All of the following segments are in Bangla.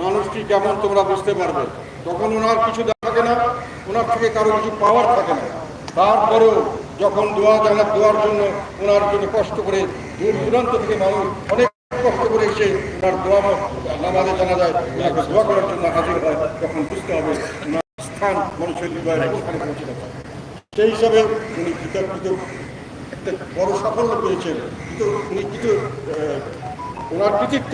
মানুষটি কেমন তোমরা বুঝতে পারবে, তখন ওনার কিছু থাকে না, ওনার থেকে কারও কিছু পাওয়ার থাকে না। তারপরেও যখন দোয়া জানা দোয়ার জন্য ওনার জন্য কষ্ট করে দূর দূরান্ত থেকে মানুষ অনেক কষ্ট করে এসে ওনার দোয়া নামাজে জানা যায়, ওনাকে দোয়া করার জন্য হাজির হয়, তখন বুঝতে হবে ওনার স্থান মানুষের হৃদয়ে ওখানে পৌঁছে সেই হিসাবে উনি কৃতজ্ঞ একটা বড় সাফল্য পেয়েছেন। কিন্তু উনি কিছু ওনার কৃতিত্ব,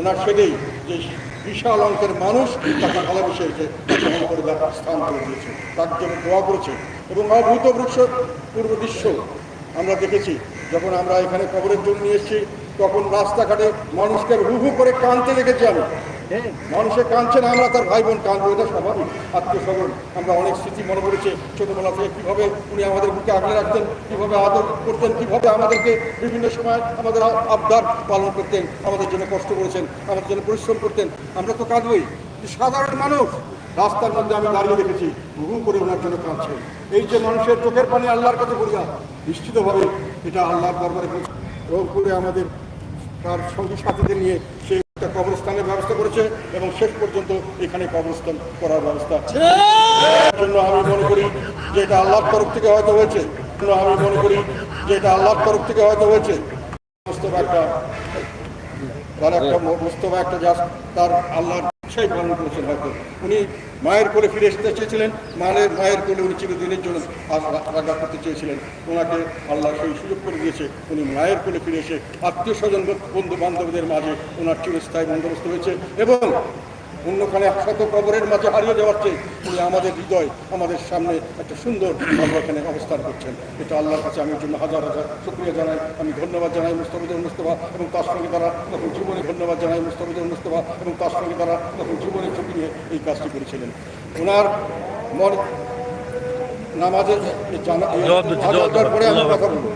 ওনার সেটাই যে বিশাল অঙ্কের মানুষ তাকে ভালোবেসে এসে গ্রহণ করে স্থান করে দিয়েছে। তার জন্য দোয়া করেছে। এবং অভূত বৃক্ষ পূর্ব দৃশ্য আমরা দেখেছি। যখন আমরা এখানে কবরের জন্য নিয়ে এসেছি, তখন রাস্তাঘাটে মানুষকে হু হু করে কানতে দেখেছি আমি। মানুষে কাঁদছে না, আমরা তার ভাই বোন কাঁদবো, এটা স্বাভাবিক আত্মীয় স্বজন। আমরা অনেক স্মৃতি মনে পড়েছে ছোটবেলা থেকে, কীভাবে উনি আমাদের বুকে আগলে রাখতেন, কীভাবে আদর করতেন, কীভাবে আমাদেরকে বিভিন্ন সময় আমাদের আবদার পালন করতেন, আমাদের জন্য কষ্ট করেছেন, আমাদের জন্য পরিশ্রম করতেন। আমরা তো কাঁদবই। সাধারণ মানুষ, রাস্তার মধ্যে আমি দাঁড়িয়ে দেখেছি হু করে ওনার জন্য কাঁদছে। এই যে মানুষের চোখের পানি আল্লাহর কাছে পড়িয়া নিশ্চিতভাবে এটা আল্লাহর দরবারে করে আমাদের তার সঙ্গী সাথীদের নিয়ে সে একটা কবরস্থানের ব্যবস্থা করেছে এবং শেষ পর্যন্ত এখানে কবরস্থান করার ব্যবস্থা জন্য আমি মনে করি যে এটা আল্লাহর তরফ থেকে হয়তো হয়েছে। আমি মনে করি যে এটা আল্লাহর তরফ থেকে হয়তো হয়েছে। একটা তার একটা মোস্তফা একটা জাস্ট তার আল্লাহর ইচ্ছাই পালন করেছেন হয়তো উনি মায়ের কোলে ফিরে আসতে চেয়েছিলেন মায়ের মায়ের কোলে উনি চিরদিনের জন্য রাজা করতে চেয়েছিলেন। ওনাকে আল্লাহ সেই সুযোগ করে দিয়েছে, উনি মায়ের কোলে ফিরে এসে আত্মীয় স্বজন বন্ধু বান্ধবদের মাঝে ওনার চিরস্থায়ী বন্দোবস্ত হয়েছে এবং অন্যখানে শত কবরের মাঝে হারিয়ে যাওয়ার চেয়ে উনি আমাদের হৃদয় আমাদের সামনে একটা সুন্দর এখানে অবস্থান করছেন। এটা আল্লাহর কাছে আমি জন্য হাজার হাজার শুক্রিয়া জানাই। আমি ধন্যবাদ জানাই মুস্তফিদুল মুস্তফা এবং তার সঙ্গে তারা তখন জীবনে ধন্যবাদ জানাই মুস্তফিদুল মুস্তফা এবং তার সঙ্গে তারা তখন জীবনে ঝুঁকি নিয়ে এই কাজটি করেছিলেন। ওনার মন নামাজের জানা পরে আমি কথা বলব।